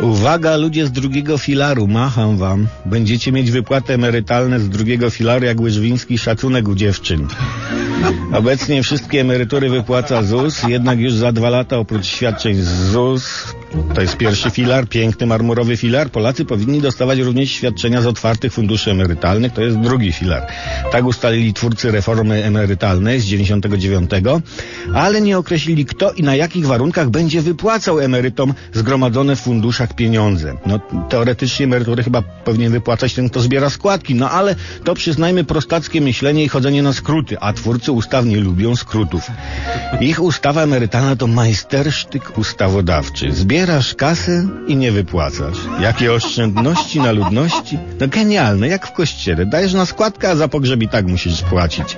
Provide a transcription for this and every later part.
Uwaga, ludzie z drugiego filaru, macham wam. Będziecie mieć wypłaty emerytalne z drugiego filaru jak łyżwiński szacunek u dziewczyn. Obecnie wszystkie emerytury wypłaca ZUS, jednak już za dwa lata oprócz świadczeń z ZUS, to jest pierwszy filar, piękny marmurowy filar, Polacy powinni dostawać również świadczenia z otwartych funduszy emerytalnych, to jest drugi filar. Tak ustalili twórcy reformy emerytalnej z 99, ale nie określili kto i na jakich warunkach będzie wypłacał emerytom zgromadzone w funduszach pieniądze. No teoretycznie emerytury chyba powinien wypłacać ten, kto zbiera składki, no ale to przyznajmy prostackie myślenie i chodzenie na skróty, a twórcy ustaw nie lubią skrótów. Ich ustawa emerytalna to majstersztyk ustawodawczy. Zbierasz kasę i nie wypłacasz. Jakie oszczędności na ludności? No genialne, jak w kościele. Dajesz na składkę, a za pogrzeb i tak musisz płacić.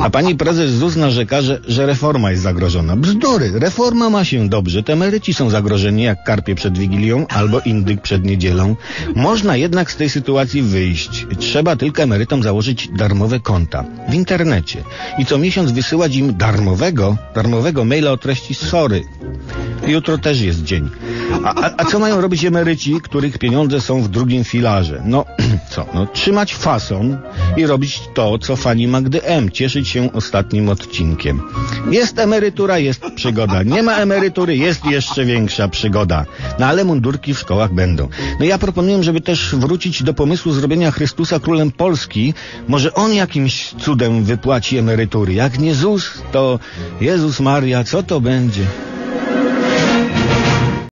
A pani prezes ZUS narzeka, że, że reforma jest zagrożona. Bzdury, reforma ma się dobrze. Te emeryci są zagrożeni jak karpie przed Wigilią albo indyk przed niedzielą. Można jednak z tej sytuacji wyjść. Trzeba tylko emerytom założyć darmowe konta w internecie i co miesiąc wysyłać im darmowego, darmowego maila o treści sorry. Jutro też jest dzień. A, a, a co mają robić emeryci, których pieniądze są w drugim filarze? No, co? No, trzymać fason i robić to, co fani Magdy M. Cieszyć się ostatnim odcinkiem. Jest emerytura, jest przygoda. Nie ma emerytury, jest jeszcze większa przygoda. No ale mundurki w szkołach będą. No ja proponuję, żeby też wrócić do pomysłu zrobienia Chrystusa królem Polski. Może on jakimś cudem wypłaci emerytury. Jak nie ZUS, to Jezus Maria, co to będzie?